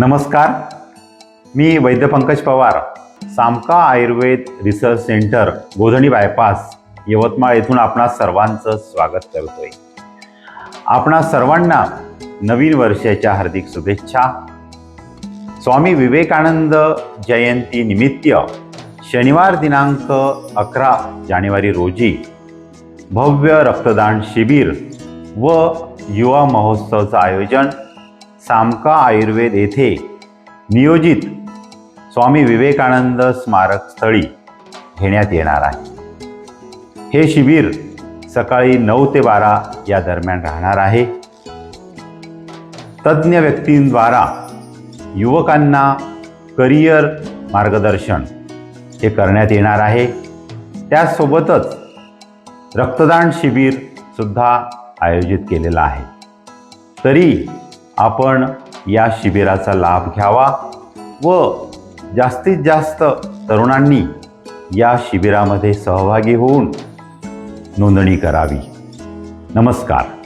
नमस्कार. मी वैद्य Pankaj Pawar सामका Ayurved research centre Godhani bypass Yavatmal येथून आपणा सर्वांचं स्वागत करतोय. आपणा सर्वांना नवीन वर्षाच्या हार्दिक शुभेच्छा. स्वामी विवेकानंद जयंती निमित्त शनिवार दिनांक अकरा जानेवारी रोजी भव्य रक्तदान शिबिर व युवा महोत्सवचं आयोजन सामका आयुर्वेद येथे नियोजित स्वामी विवेकानंद स्मारक स्थळी घेण्यात येणार आहे. हे शिबिर सकाळी नऊ ते बारा या दरम्यान राहणार आहे. तज्ज्ञ व्यक्तींद्वारा युवकांना करिअर मार्गदर्शन हे करण्यात येणार आहे. त्याचसोबतच रक्तदान शिबिरसुद्धा आयोजित केलेलं आहे. तरी आपण या शिबिराचा लाभ घ्यावा व जास्तीत जास्त तरुणांनी या शिबिरामध्ये सहभागी होऊन नोंदणी करावी. नमस्कार.